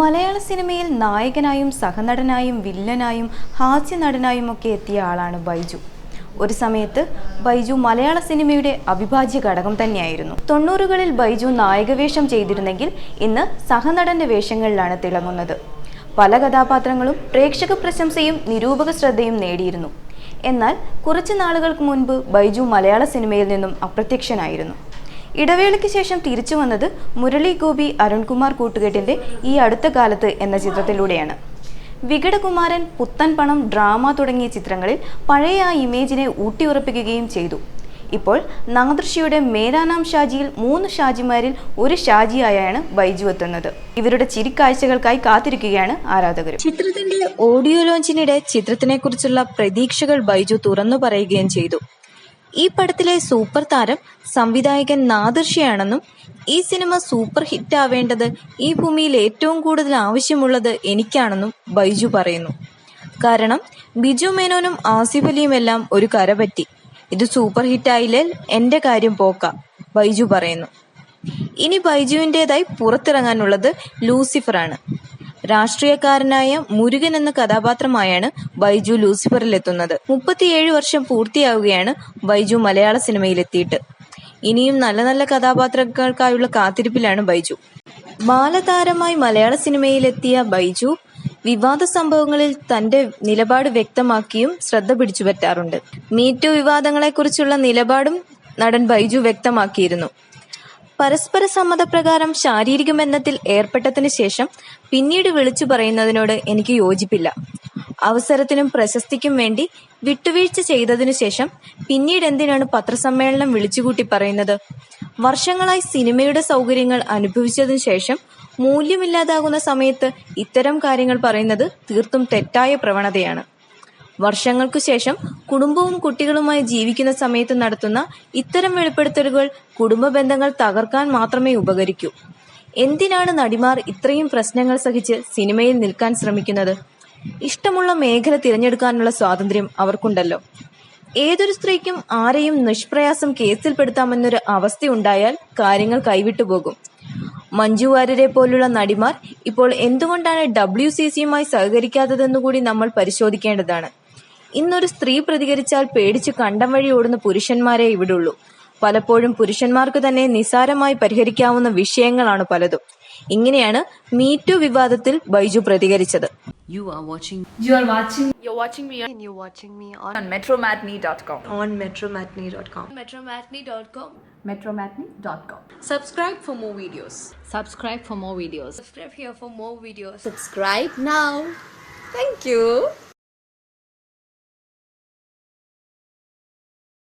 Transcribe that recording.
മലയാള സിനിമയിൽ നായകനായും സഹനടനായും വില്ലനായും ഹാസ്യ നടനായും ഒക്കെ എത്തിയ ആളാണ് ബൈജു. ഒരു സമയത്ത് ബൈജു മലയാള സിനിമയുടെ അവിഭാജ്യ ഘടകം തന്നെയായിരുന്നു. തൊണ്ണൂറുകളിൽ ബൈജു നായകവേഷം ചെയ്തിരുന്നെങ്കിൽ ഇന്ന് സഹനടന്റെ വേഷങ്ങളിലാണ് തിളങ്ങുന്നത്. പല കഥാപാത്രങ്ങളും പ്രേക്ഷക പ്രശംസയും നിരൂപക ശ്രദ്ധയും നേടിയിരുന്നു. എന്നാൽ കുറച്ച് നാളുകൾക്ക് മുൻപ് ബൈജു മലയാള സിനിമയിൽ നിന്നും അപ്രത്യക്ഷനായിരുന്നു. ഇടവേളയ്ക്ക് ശേഷം തിരിച്ചു വന്നത് മുരളി ഗോപി അരുൺകുമാർ കൂട്ടുകെട്ടിന്റെ ഈ അടുത്ത കാലത്ത് എന്ന ചിത്രത്തിലൂടെയാണ്. വികടകുമാരൻ പുത്തൻ പണം ഡ്രാമ തുടങ്ങിയ ചിത്രങ്ങളിൽ പഴയ ആ ഇമേജിനെ ഊട്ടിയുറപ്പിക്കുകയും ചെയ്തു. ഇപ്പോൾ നാദൃഷിയുടെ മേരാനാം ഷാജിയിൽ മൂന്ന് ഷാജിമാരിൽ ഒരു ഷാജിയായാണ് ബൈജു എത്തുന്നത്. ഇവരുടെ ചിരിക്കാഴ്ചകൾക്കായി കാത്തിരിക്കുകയാണ് ആരാധകർ ചിത്രത്തിന്റെ ഓഡിയോ ലോഞ്ചിനിടെ ചിത്രത്തിനെക്കുറിച്ചുള്ള പ്രതീക്ഷകൾ ബൈജു തുറന്നു പറയുകയും ചെയ്തു. ഈ പടത്തിലെ സൂപ്പർ താരം സംവിധായകൻ നാദർഷിയാണെന്നും ഈ സിനിമ സൂപ്പർ ഹിറ്റ് ആവേണ്ടത് ഈ ഭൂമിയിൽ ഏറ്റവും കൂടുതൽ ആവശ്യമുള്ളത് എനിക്കാണെന്നും ബൈജു പറയുന്നു. കാരണം ബിജു മേനോനും ആസിഫ് അലിയും എല്ലാം ഒരു കരപറ്റി. ഇത് സൂപ്പർ ഹിറ്റായില്ലേൽ എന്റെ കാര്യം പോക്ക ബൈജു പറയുന്നു. ഇനി ബൈജുവിന്റെതായി പുറത്തിറങ്ങാനുള്ളത് ലൂസിഫറാണ്. രാഷ്ട്രീയക്കാരനായ മുരുകൻ എന്ന കഥാപാത്രമായാണ് ബൈജു ലൂസിഫറിലെത്തുന്നത്. മുപ്പത്തിയേഴ് വർഷം പൂർത്തിയാവുകയാണ് ബൈജു മലയാള സിനിമയിലെത്തിയിട്ട്. ഇനിയും നല്ല നല്ല കഥാപാത്രങ്ങൾക്കായുള്ള കാത്തിരിപ്പിലാണ് ബൈജു. ബാലതാരമായി മലയാള സിനിമയിലെത്തിയ ബൈജു വിവാദ സംഭവങ്ങളിൽ തന്റെ നിലപാട് വ്യക്തമാക്കിയും ശ്രദ്ധ പിടിച്ചുപറ്റാറുണ്ട്. മീറ്റു വിവാദങ്ങളെക്കുറിച്ചുള്ള നിലപാടും നടൻ ബൈജു വ്യക്തമാക്കിയിരുന്നു. പരസ്പര സമ്മതപ്രകാരം ശാരീരിക ബന്ധത്തിൽ ഏർപ്പെട്ടതിന് ശേഷം പിന്നീട് വിളിച്ചു പറയുന്നതിനോട് എനിക്ക് യോജിപ്പില്ല. അവസരത്തിനും പ്രശസ്തിക്കും വേണ്ടി വിട്ടുവീഴ്ച ചെയ്തതിനു ശേഷം പിന്നീട് എന്തിനാണ് പത്രസമ്മേളനം വിളിച്ചുകൂട്ടി പറയുന്നത്? വർഷങ്ങളായി സിനിമയുടെ സൗകര്യങ്ങൾ അനുഭവിച്ചതിനു ശേഷം മൂല്യമില്ലാതാകുന്ന സമയത്ത് ഇത്തരം കാര്യങ്ങൾ പറയുന്നത് തീർത്തും തെറ്റായ പ്രവണതയാണ്. വർഷങ്ങൾക്കു ശേഷം കുടുംബവും കുട്ടികളുമായി ജീവിക്കുന്ന സമയത്ത് നടത്തുന്ന ഇത്തരം വെളിപ്പെടുത്തലുകൾ കുടുംബ ബന്ധങ്ങൾ തകർക്കാൻ മാത്രമേ ഉപകരിക്കൂ. എന്തിനാണ് നടിമാർ ഇത്രയും പ്രശ്നങ്ങൾ സഹിച്ച് സിനിമയിൽ നിൽക്കാൻ ശ്രമിക്കുന്നത്? ഇഷ്ടമുള്ള മേഖല തിരഞ്ഞെടുക്കാനുള്ള സ്വാതന്ത്ര്യം അവർക്കുണ്ടല്ലോ. ഏതൊരു സ്ത്രീക്കും ആരെയും നിഷ്പ്രയാസം കേസിൽപ്പെടുത്താമെന്നൊരു അവസ്ഥയുണ്ടായാൽ കാര്യങ്ങൾ കൈവിട്ടു പോകും. മഞ്ജു വാര്യരെ പോലുള്ള നടിമാർ ഇപ്പോൾ എന്തുകൊണ്ടാണ് ഡബ്ല്യു സി സിയുമായി സഹകരിക്കാത്തതെന്നുകൂടി നമ്മൾ പരിശോധിക്കേണ്ടതാണ്. ഇന്നൊരു സ്ത്രീ പ്രതികരിച്ചാൽ പേടിച്ച് കണ്ടം വഴി ഓടുന്ന പുരുഷന്മാരെ ഇവിടുള്ളൂ പലപ്പോഴും പുരുഷന്മാർക്ക് തന്നെ നിസാരമായി പരിഹരിക്കാവുന്ന വിഷയങ്ങളാണ് പലതും ഇങ്ങനെയാണ് മീറ്റു വിവാദത്തിൽ ബൈജു പ്രതികരിച്ചത് You are watching You are watching You're watching me and you're watching me on, on metromatney.com. on metromatney.com. metromatney.com. Metromatney.com. Subscribe for more videos. Subscribe for more videos. Subscribe here for more videos. Subscribe now. Thank you.